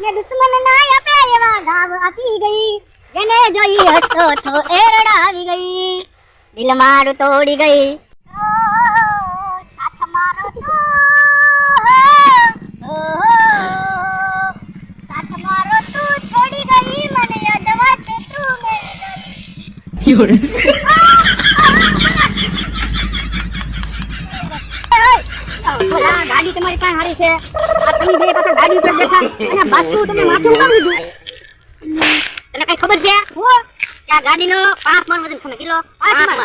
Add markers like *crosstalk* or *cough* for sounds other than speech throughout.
અને દુશ્મન ના આપે એવા ગાવ આપી ગઈ. જેને જોઈ હસતો તો એ રડાવી ગઈ. દિલ મારું તોડી ગઈ. સાથ મારો તો સાથ મારો તું છોડી ગઈ. મને યાદવા છે તું મેરી ગઈ. ગાડી તમારી પાસે હારી છે? આ તમે બે પાછા ગાડી ઉપર બેઠા અને બાસ્કુ તમે માથે ઉતાર દીધું તને કઈ ખબર છે? હો. કે આ ગાડીનો પાંચ મણ વજન તમે કિલો? પાંચ મણ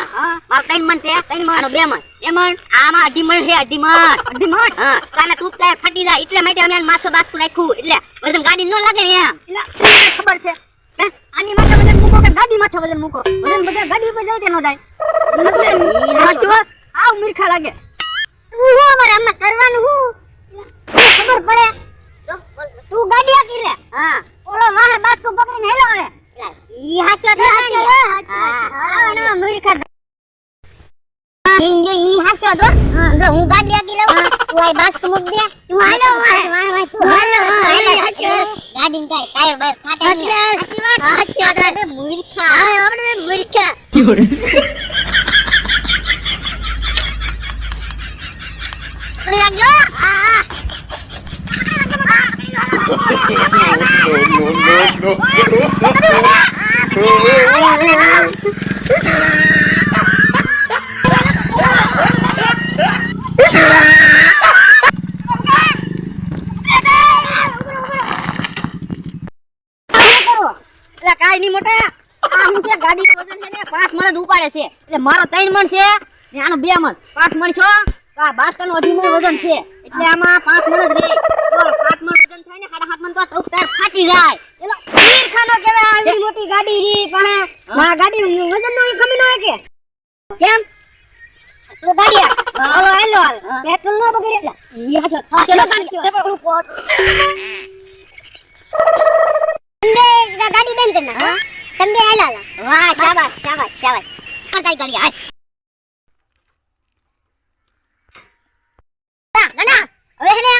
મારો ત્રણ મણ છે. ત્રણ મણ. બે મણ. બે મણ? આમાં અઢી મણ છે અઢી મણ. અઢી મણ? હા. આના ટૂપ ટાયર ફાટી જાય એટલે માટે અમે માથે બાસ્કુ નાખ્યું. એટલે વજન ગાડી ન લાગે ને એમ. એટલે ખબર છે? હે? આની માથે વજન મૂકો કે ગાડી માથે વજન મૂકો? વજન બધા ગાડી ઉપર જાય. તે નો જાય આવ મીરખા લાગે. તું હું અમારે આમાં કરવાનું હું? ખબર પડે? તું ગાડી આકી લે. હા. ઓલો મારે બાસ્કો પકડીને હેલો હવે ઈ હાચો તો હા. મૂર્ખા ઈ હાચો જો હું ગાડી આકી લઉં. તું આય બાસ્કો મૂક દે. તું હાલો. મારે તું હાલો હાલો. ગાડી ને કાય ટાયર બાયર ફાટે નહીં. સાચી વાત? સાચી વાત. મૂર્ખા. આપણે મૂર્ખા. *laughs* પકડી no, no, એટલે કાઈ નહીં મોટા. આ હું છે ગાડી વજન છે ને પાંચ મણ ઉપાડે છે. એટલે મારો ત્રણ મણ છે ને આનો બે મણ. પાંચ મણ છો તો આ બાસ્કાનો અઢી મણ વજન છે. એટલે આમાં પાંચ મણ જ રહે તો પાંચ મણ વજન થાય ને સાડા સાત મણ તો આ ટોપ ટાયર ફાટી જાય. એટલે વીર ખાનો કહેવાય આવી મોટી ગાડી રી પણ આ ગાડી વજન નો કમી નો કે કેમ? તો ગાડી હાલો હાલો. પેટ્રોલ નો બગડે એટલે. ઈ હાચો ચલો તમે ગાડી બેન કરી નાખો તમે હાલા વાહ શાબાશ શાબાશ શાબાશ આ કઈ ગાડી હાલ ગણા હવે હે ને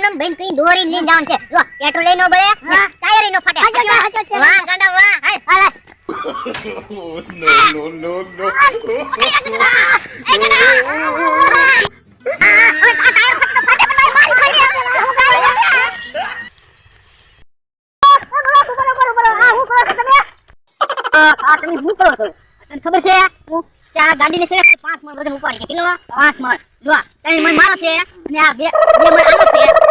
આપણે બેન કરી દોરી લઈને જવાનું છે જો પેટ્રોલ લઈ નો બળે ટાયર નો ફાટે વાહ ગાંડા વાહ હાલ નો નો નો no. ખબર છે હું કે ગાડીને છે પાંચ મણ વજન ઉપાડી કિલો પાંચ મણ જો ત્રણ મણ મારો છે અને આ બે બે મણ આનો છે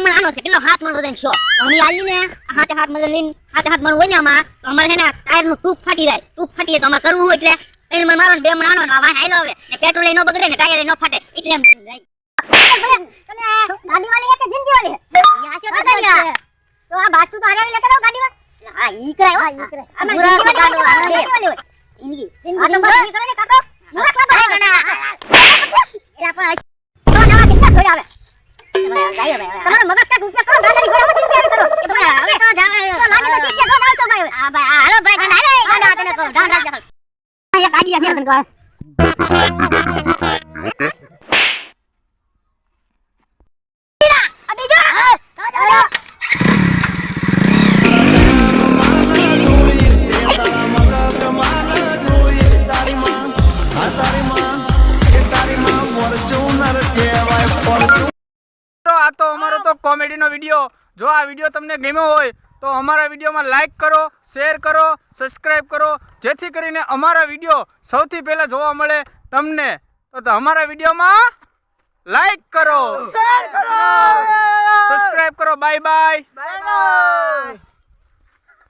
એટલે મણ આનો છે કેટલો હાથ મણ વજન છો તો અમે આલી ને હાથે હાથ મણ લઈને હાથે હાથ મણ હોય ને આમાં તો અમારે છે ને ટાયરનું ટૂપ ફાટી જાય ટૂંક ફાટી જાય તો અમારે કરવું હોય એટલે ત્રણ મણ મારો ને બે મણ આનો ને આ વાહ હાલો હવે ને પેટ્રોલ નો બગડે ને ટાયર ન ફાટે એટલે એમ જાય ગાડી વાળી કે જિંદગી વાળી ઈ તો આ બાસ્તુ તો હારે લેતા ગાડી ગાડીમાં હા ઈ કરાય હા ઈ કરાય આમાં ગાડી વાળી જિંદગી જિંદગી આ તો બસ ઈ કરે ને કાકો મુરા હે ગણા એરા પણ તો નવા કેટલા થોડા આવે તમારો મગજ કાક ઉપયોગ કરો? ગાડાની ઘોડા મત ઉપયોગ કરો એ ભાઈ હવે તો જાવ તો લાગે તો ઠીક છે ગો આવશો ભાઈ આ ભાઈ હાલો ભાઈ ગણા હાલે. ગાડા તને કહો ધ્યાન રાખજો એક ગાડી છે તને કહો. તો અમારો તો કોમેડીનો વીડિયો. જો આ વીડિયો તમને ગમ્યો હોય તો અમારા વિડીયોમાં લાઇક કરો શેર કરો સબસ્ક્રાઈબ કરો. જેથી કરીને અમારા વીડિયો સૌથી પહેલા જોવા મળે તમને. તો અમારા વિડીયોમાં લાઈક કરો. સબસ્ક્રાઈબ કરો. Bye bye bye bye